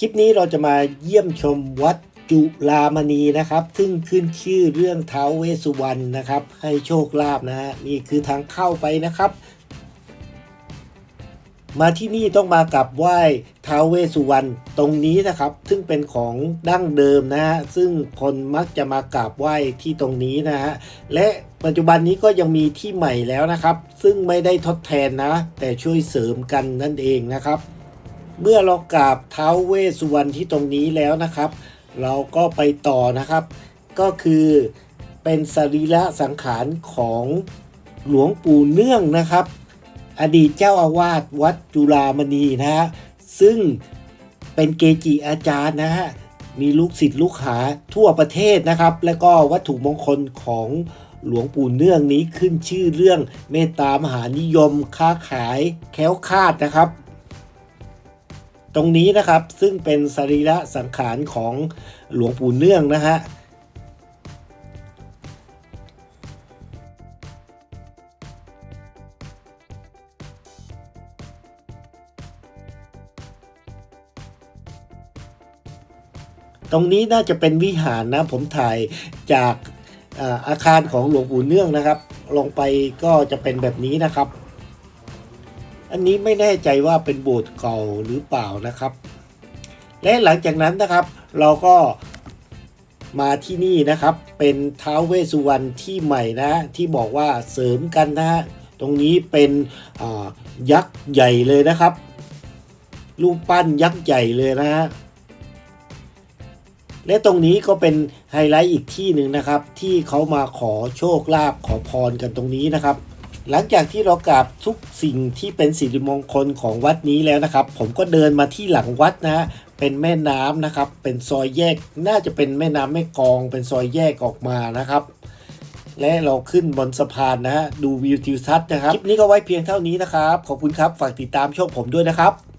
คลิปนี้เราจะมาเยี่ยมชมวัดจุลามณีนะครับ ซึ่งขึ้นชื่อเรื่องท้าวเวสุวรรณนะครับ ให้โชคลาภนะฮะนี่คือทางเข้าไปนะครับ มาที่นี่ต้องมากับไหว้ท้าวเวสสุวรรณตรงนี้นะครับ ซึ่งเป็นของดั้งเดิมนะฮะซึ่งคนมักจะมากราบไหว้ที่ตรงนี้นะฮะและปัจจุบันนี้ก็ยังมีที่ใหม่แล้วนะครับ ซึ่งไม่ได้ทดแทนนะ แต่ช่วยเสริมกันนั่นเองนะครับ เมื่อเรากราบเท้าเวสสุวรรณที่ตรงนี้แล้วนะครับ เราก็ไปต่อนะครับ ก็คือเป็นสรีระสังขารของหลวงปู่เนื่องนะครับ อดีตเจ้าอาวาสวัดจุฬามณีนะฮะซึ่งเป็นเกจิอาจารย์นะฮะมีลูกศิษย์ลูกหาทั่วประเทศนะครับ แล้วก็วัตถุมงคลของหลวงปู่เนื่องนี้ขึ้นชื่อเรื่องเมตตามหานิยมค้าขายแคล้วคาดนะครับ ตรงนี้นะครับซึ่งเป็นสรีระสังขารของหลวงปู่เนื่องนะฮะตรงนี้น่าจะเป็นวิหารนะผมถ่ายจากอาอาคารของหลวงปู่เนื่องนะครับ ลงไปก็จะเป็นแบบนี้นะครับ อันนี้ไม่แน่ใจว่าเป็นโบสถ์เก่าหรือเปล่านะครับ และหลังจากนั้นนะครับ เราก็มาที่นี่นะครับ เป็นท้าวเวสุวรรณที่ใหม่นะ ที่บอกว่าเสริมกันนะฮะตรงนี้เป็นยักษ์ใหญ่เลยนะครับ รูปปั้นยักษ์ใหญ่เลยนะฮะและตรงนี้ก็เป็นไฮไลท์อีกที่หนึ่งนะครับ ที่เขามาขอโชคลาภขอพรกันตรงนี้นะครับ หลังจากที่เรากราบทุกสิ่งที่เป็นสิริมงคลของวัดนี้แล้วนะครับ ผมก็เดินมาที่หลังวัดนะ เป็นแม่น้ำนะครับ เป็นซอยแยก น่าจะเป็นแม่น้ำแม่กอง เป็นซอยแยกออกมานะครับ และเราขึ้นบนสะพานนะฮะ ดูวิวทิวทัศน์นะครับ คลิปนี้ก็ไว้เพียงเท่านี้นะครับ ขอบคุณครับ ฝากติดตามช่องผมด้วยนะครับ